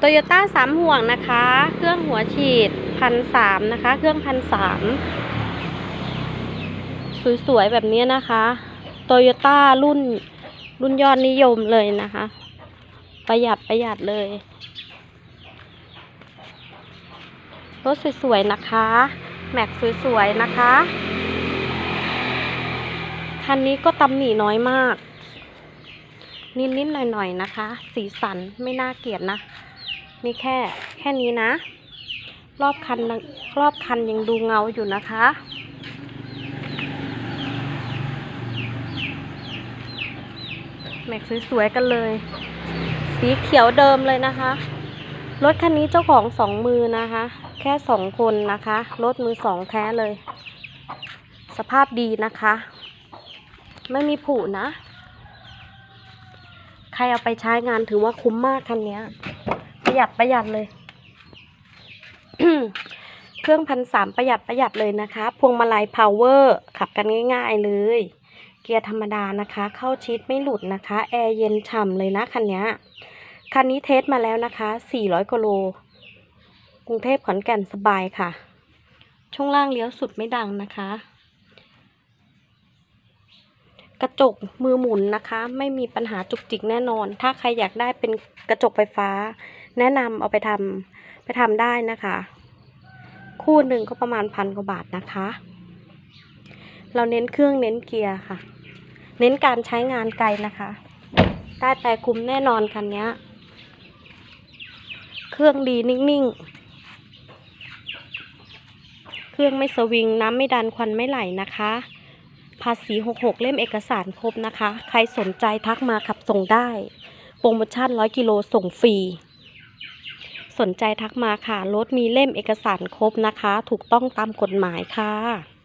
โตโยต้าสามห่วงนะคะ เครื่องหัวฉีดพันสามนะคะ เครื่องพันสามสวยๆ แบบนี้นะคะโตโยต้ารุ่นรุ่นยอดนิยมเลยนะคะ ประหยัดประหยัดเลย รถสวยๆ นะคะ แม็กสวยๆ นะคะ คันนี้ก็ตำหนิน้อยมาก นิดๆ หน่อยๆ นะคะ สีสันไม่น่าเกลียดนะ นี่แค่แค่นี้นะ รอบคันรอบคันยังดูเงาอยู่นะคะ แม็กสวยๆกันเลย สีเขียวเดิมเลยนะคะ รถคันนี้เจ้าของสองมือนะคะ แค่สองคนนะคะ รถมือสองแท้เลย สภาพดีนะคะ ไม่มีผุนะ ใครเอาไปใช้งานถือว่าคุ้มมากคันนี้ ประหยัดประหยัดเลย เครื่องพันสามประหยัดประหยัดเลยนะคะ พวงมาลัยพาวเวอร์ขับกันง่ายๆเลย เกียร์ธรรมดานะคะ เข้าชิดไม่หลุดนะคะ แอร์เย็นฉ่ำเลยนะคันนี้คันนี้เทสมาแล้วนะคะ 400กิโลกรุงเทพขอนแก่นสบายค่ะ ช่วงล่างเลี้ยวสุดไม่ดังนะคะ กระจกมือหมุนนะคะ ไม่มีปัญหาจุกจิกแน่นอน ถ้าใครอยากได้เป็นกระจกไฟฟ้า แนะนำเอาไปทำไปทำได้นะคะ คู่หนึ่งก็ประมาณพันกว่าบาทนะคะ เราเน้นเครื่องเน้นเกียร์ค่ะ เน้นการใช้งานไกลนะคะ ได้แต่คุ้มแน่นอนคันนี้เครื่องดีนิ่งๆ เครื่องไม่สวิงน้ำไม่ดันควันไม่ไหลนะคะภาษี66 เล่มเอกสารครบนะคะ ใครสนใจทักมาขับส่งได้ โปรโมชั่น 100 กิโลส่งฟรี สนใจทักมาค่ะรถมีเล่มเอกสารครบนะคะ ถูกต้องตามกฎหมายค่ะ